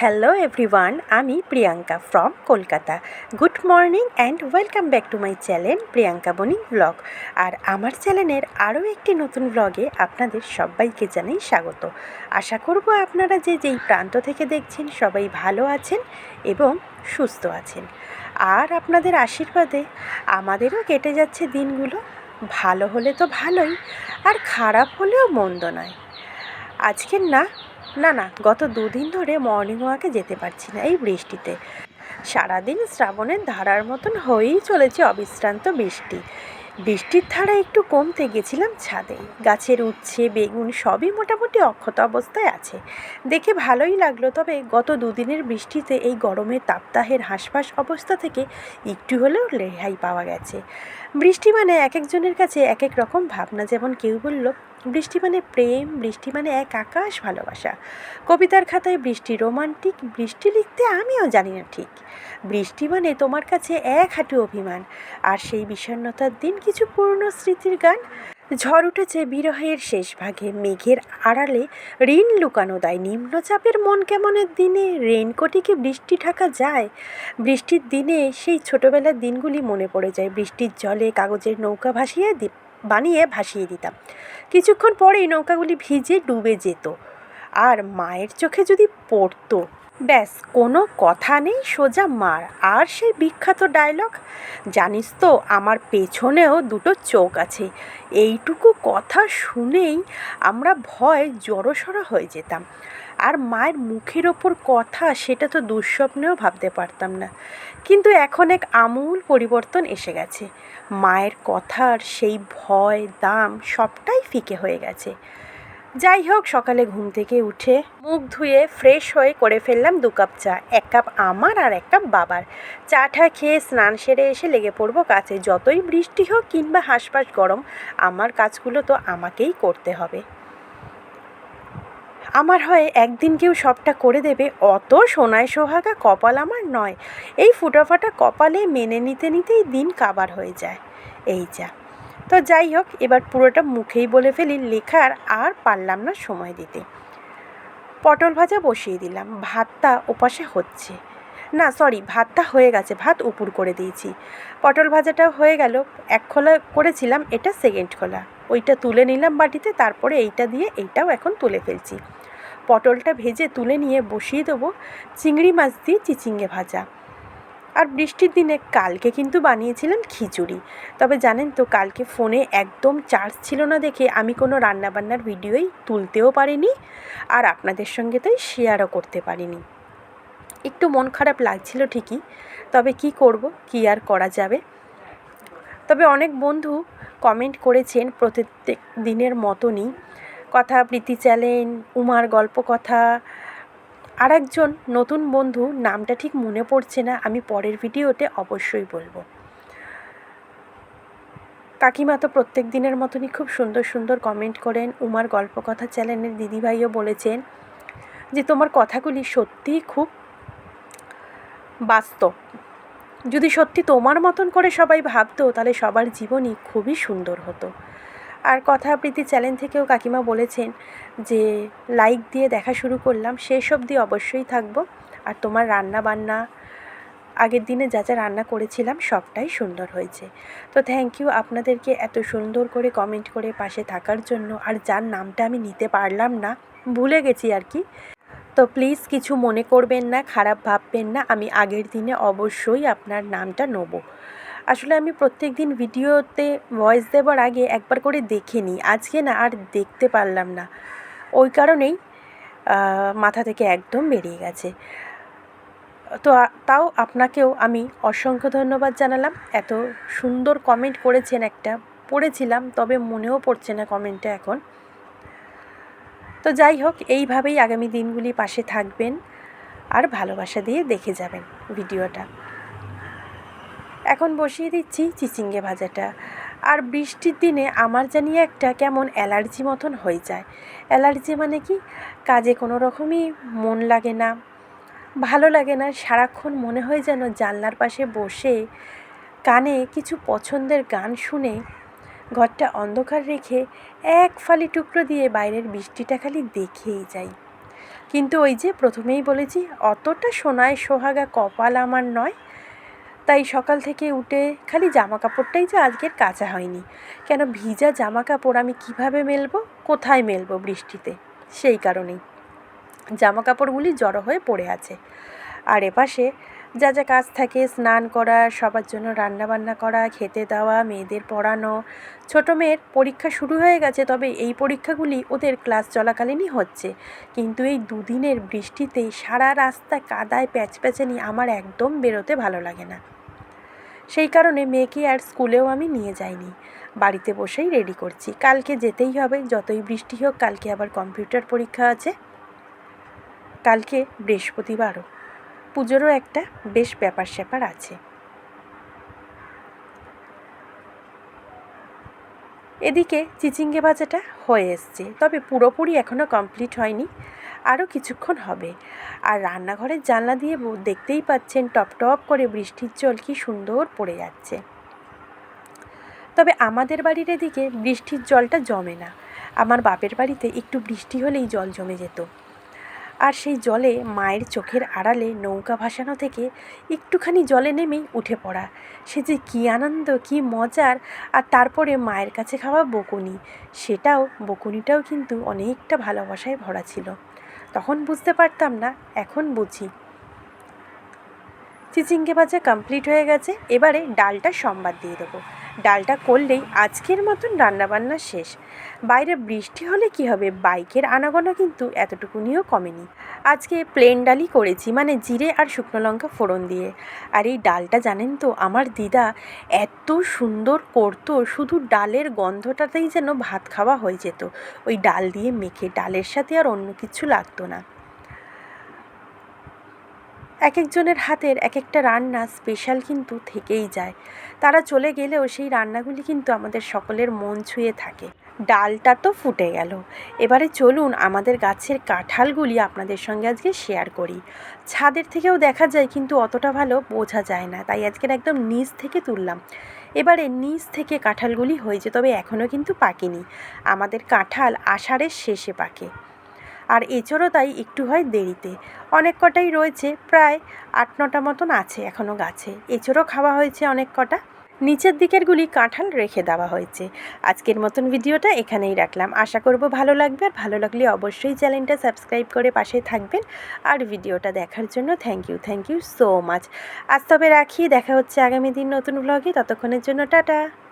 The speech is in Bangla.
হ্যালো এভরিওয়ান আমি Priyanka from Kolkata. Good morning and welcome back to my channel Priyanka Boni blog আর আমার চ্যানেলের আরও একটি নতুন ব্লগে আপনাদের সবাইকে জানাই স্বাগত। আশা করব আপনারা যে যেই প্রান্ত থেকে দেখছেন সবাই ভালো আছেন এবং সুস্থ আছেন। আর আপনাদের আশীর্বাদে আমাদেরও কেটে যাচ্ছে দিনগুলো। ভালো হলে তো ভালোই, আর খারাপ হলেও মন্দ নয়। আজকের না না না, গত দুদিন ধরে মর্নিং ওয়াকে যেতে পারছি না এই বৃষ্টিতে। সারাদিন শ্রাবণের ধারার মতন হয়েই চলেছে অবিশ্রান্ত বৃষ্টি। বৃষ্টির ধারা একটু কমতে গেছিলাম ছাদে। গাছের উচ্ছে, বেগুন সবই মোটামুটি অক্ষত অবস্থায় আছে। দেখে ভালোই লাগল, তবে গত দুদিনের বৃষ্টিতে এই গরমের তাপদাহের হাঁসফাঁস অবস্থা থেকে একটু হলেও রেহাই পাওয়া গেছে। বৃষ্টি মানে এক একজনের কাছে এক এক রকম ভাবনা, যেমন কেউ বলল বৃষ্টি মানে প্রেম, বৃষ্টি মানে এক আকাশ ভালোবাসা। কবিতার খাতায় বৃষ্টি রোমান্টিক, বৃষ্টি লিখতে আমিও জানি না ঠিক। বৃষ্টি মানে তোমার কাছে এক হাঁটু অভিমান, আর সেই বিষণ্ণতার দিন কিছু পুরনো স্মৃতির গান। ঝড় উঠেছে বিরহের শেষ ভাগে, মেঘের আড়ালে ঋণ লুকানো দেয়, নিম্নচাপের মন কেমনের দিনে রেনকোটে কি বৃষ্টি ঢাকা যায়। বৃষ্টির দিনে সেই ছোটোবেলার দিনগুলি মনে পড়ে যায়, বৃষ্টির জলে কাগজের নৌকা ভাসিয়ে দি বানিয়ে ভাসিয়ে দিতাম। কিছুক্ষণ পরেই নৌকাগুলি ভিজে ডুবে যেত। আর মায়ের চোখে যদি পড়তো, ব্যাস, কোনো কথা নেই, সোজা মার। আর সেই বিখ্যাত ডায়লগ জানিস তো, আমার পেছনেও দুটো চোখ আছে। এইটুকু কথা শুনেই আমরা ভয় জড়সড় হয়ে যেতাম। আর মায়ের মুখের ওপর কথা সেটা তো দুঃস্বপ্নেও ভাবতে পারতাম না। কিন্তু এখন এক আমূল পরিবর্তন এসে গেছে। মায়ের কথার সেই ভয়, দাম সবটাই ফিকে হয়ে গেছে। যাই হোক, সকালে ঘুম থেকে উঠে মুখ ধুয়ে ফ্রেশ হয়ে করে ফেললাম দু কাপ চা, এক কাপ আমার আর এক কাপ বাবার। চাটা খেয়ে স্নান সেরে এসে লেগে পড়ব কাছে। যতই বৃষ্টি হোক কিংবা হাঁসফাঁস গরম, আমার কাজগুলো তো আমাকেই করতে হবে। আমার হয় একদিন কেউ সবটা করে দেবে, অত সোনায় সোহাগা কপাল আমার নয়। এই ফুটাফাটা কপালে মেনে নিতে নিতেই দিন কাবার হয়ে যায়। এই যা। তো যাই হোক, এবার পুরোটা মুখেই বলে ফেলি, লেখার আর পারলাম না সময় দিতে। পটল ভাজা বসিয়ে দিলাম। ভাতটা ওপাশে হচ্ছে। না সরি ভাতটা হয়ে গেছে। ভাত উপুর করে দিয়েছি। পটল ভাজাটা হয়ে গেল। এক খোলা করেছিলাম, এটা সেকেন্ড খোলা। ওইটা তুলে নিলাম বাটিতে, তারপরে এইটা দিয়ে এইটাও এখন তুলে ফেলছি। পটলটা ভেজে তুলে নিয়ে বসিয়ে দেবো। চিংড়ি মাছ দিয়ে চিচিঙ্গে ভাজা। আর বৃষ্টির দিনে কালকে কিন্তু বানিয়েছিলাম খিচুড়ি। তবে জানেন তো, কালকে ফোনে একদম চার্জ ছিল না দেখে আমি কোনো রান্নাবান্নার ভিডিওই তুলতেও পারিনি আর আপনাদের সঙ্গে তাই শেয়ারও করতে পারিনি। একটু মন খারাপ লাগছিল ঠিকই, তবে কি করব, কি আর করা যাবে? তবে অনেক বন্ধু কমেন্ট করেছেন প্রত্যেক দিনের মতনই কথা, প্রীতি চ্যালেন উমার গল্প কথা। আর একজন নতুন বন্ধু, নামটা ঠিক মনে পড়ছে না, আমি পরের ভিডিওতে অবশ্যই বলব। কাকিমা তো প্রত্যেক দিনের মতনই খুব সুন্দর সুন্দর কমেন্ট করেন। উমার গল্প কথা চ্যানেলের দিদিভাইও বলেছেন যে, তোমার কথাগুলি সত্যিই খুব বাস্তব। যদি সত্যি তোমার মতন করে সবাই ভাবতো, তাহলে সবার জীবনই খুবই সুন্দর হতো। আর কথা আবৃত্তি চ্যানেল থেকেও কাকিমা বলেছেন যে, লাইক দিয়ে দেখা শুরু করলাম, শেষ অবধি অবশ্যই থাকব। আর তোমার রান্না বান্না আগের দিনে যা যা রান্না করেছিলাম, সবটাই সুন্দর হয়েছে। তো থ্যাংক ইউ আপনাদেরকে এত সুন্দর করে কমেন্ট করে পাশে থাকার জন্য। আর যার নামটা আমি নিতে পারলাম না, ভুলে গেছি আর কি। তো প্লিজ কিছু মনে করবেন না, খারাপ ভাববেন না। আমি আগের দিনে অবশ্যই আপনার নামটা নেব। আসলে আমি প্রত্যেক দিন ভিডিওতে ভয়েস দেওয়ার আগে একবার করে দেখে নিই। আজকে না আর দেখতে পারলাম না। ওই কারণেই মাথা থেকে একদম বেরিয়ে গেছে। তো তাও আপনাকেও আমি অসংখ্য ধন্যবাদ জানালাম। এত সুন্দর কমেন্ট করেছেন একটা। পড়েছিলাম, তবে মনেও পড়ছে না কমেন্টটা এখন। তো যাই হোক, এইভাবেই আগামী দিনগুলি পাশে থাকবেন। আর ভালোবাসা দিয়ে দেখে যাবেন ভিডিওটা। এখন বসিয়ে দিচ্ছি চিচিঙ্গে ভাজাটা। আর বৃষ্টির দিনে আমার জানি একটা কেমন অ্যালার্জি মতন হয়ে যায়। অ্যালার্জি মানে কি? কাজে কোনো রকমই মন লাগে না, ভালো লাগে না, সারাক্ষণ মনে হয় যেন জানলার পাশে বসে কানে কিছু পছন্দের গান শুনে ঘরটা অন্ধকার রেখে এক ফালি টুকরো দিয়ে বাইরের বৃষ্টিটা খালি দেখেই যাই। কিন্তু ওই যে প্রথমেই বলেছি, অতটা সোনায় সোহাগা কপাল আমার নয়। তাই সকাল থেকে উঠে খালি জামা কাপড়টাই যে আজকের কাচা হয়নি। কেন ভিজা জামা কাপড় আমি কীভাবে মেলবো? কোথায় মেলবো বৃষ্টিতে? সেই কারণেই। জামা কাপড়গুলি জড়ো হয়ে পড়ে আছে। আর এপাশে যা যা কাজ থাকে, স্নান করা, সবার জন্য রান্না বান্না করা, খেতে দেওয়া, মেয়েদের পড়ানো, ছোটো মেয়ের পরীক্ষা শুরু হয়ে গেছে, তবে এই পরীক্ষাগুলি ওদের ক্লাস চলাকালীনই হচ্ছে। কিন্তু এই দুদিনের বৃষ্টিতে সারা রাস্তা কাদায় প্যাচপ্যাচানি আমার একদম বেরোতে ভালো লাগে না। সেই কারণে মেয়েকে আর স্কুলেও আমি নিয়ে যাইনি। বাড়িতে বসেই রেডি করছি। কালকে যেতেই হবে, যতই বৃষ্টি হোক, কালকে আবার কম্পিউটার পরীক্ষা আছে। কালকে বৃহস্পতিবারও। পুজোরও একটা বেশ ব্যাপার স্যাপার আছে। এদিকে চিচিঙ্গে ভাজাটা হয়ে এসছে। তবে পুরোপুরি এখনও কমপ্লিট হয়নি। আরও কিছুক্ষণ হবে। আর রান্নাঘরের জানলা দিয়ে দেখতেই পাচ্ছেন টপ টপ করে বৃষ্টির জল কি সুন্দর পড়ে যাচ্ছে। তবে আমাদের বাড়ির এদিকে বৃষ্টির জলটা জমে না। আমার বাপের বাড়িতে একটু বৃষ্টি হলেই জল জমে যেত। আর সেই জলে মায়ের চোখের আড়ালে নৌকা ভাসানো থেকে একটুখানি জলে নেমেই উঠে পড়া। সে যে কী আনন্দ, কী মজার। আর তারপরে মায়ের কাছে খাওয়া বকুনি। সেটাও, বকুনিটাও কিন্তু অনেকটা ভালোবাসায় ভরা ছিল। তখন বুঝতে পারতাম না এখন বুঝি। চিচিঙ্গে ভাজা কমপ্লিট হয়ে গেছে। এবারে ডালটা সম্বাদ দিয়ে দেবো। ডালটা করলেই আজকের মতন রান্নাবান্না শেষ। বাইরে বৃষ্টি হলে কি হবে? বাইকের আনাগোনা কিন্তু এতটুকুনিও কমেনি। আজকে প্লেন ডালই করেছি মানে জিরে আর শুকনো লঙ্কা ফোড়ন দিয়ে। আর এই ডালটা জানেন তো, আমার দিদা এত সুন্দর করতো, শুধু ডালের গন্ধটাতেই যেন ভাত খাওয়া হয়ে যেত। ওই ডাল দিয়ে মেখে, ডালের সাথে আর অন্য কিছু লাগতো না। এক একজনের হাতের এক একটা রান্না স্পেশাল কিন্তু থেকেই যায়। তারা চলে গেলেও সেই রান্নাগুলি কিন্তু আমাদের সকলের মন ছুঁয়ে থাকে। ডালটা তো ফুটে গেল। এবারে চলুন আমাদের গাছের কাঁঠালগুলি আপনাদের সঙ্গে আজকে শেয়ার করি। ছাদের থেকেও দেখা যায় কিন্তু অতটা ভালো বোঝা যায় না, তাই আজকের একদম নিচ থেকে তুললাম। এবারে নিচ থেকে কাঁঠালগুলি হয়েছে, তবে এখনও কিন্তু পাকেনি। আমাদের কাঁঠাল আষাঢ়ের শেষে পাকে। আর এঁচড়ও তাই একটু হয় দেরিতে। অনেক কটাই রয়েছে, প্রায় আট নটা মতন আছে এখনও গাছে। এঁচড়ও খাওয়া হয়েছে অনেক কটা। নিচের দিকেরগুলি কাঁঠাল রেখে দেওয়া হয়েছে। আজকের মতন ভিডিওটা এখানেই রাখলাম। আশা করব ভালো লাগবে। আর ভালো লাগলে অবশ্যই চ্যানেলটা সাবস্ক্রাইব করে পাশে থাকবেন। আর ভিডিওটা দেখার জন্য thank you thank you so much আজ তবে রাখি। দেখা হচ্ছে আগামী দিন নতুন ব্লগে ততক্ষণের জন্য টাটা।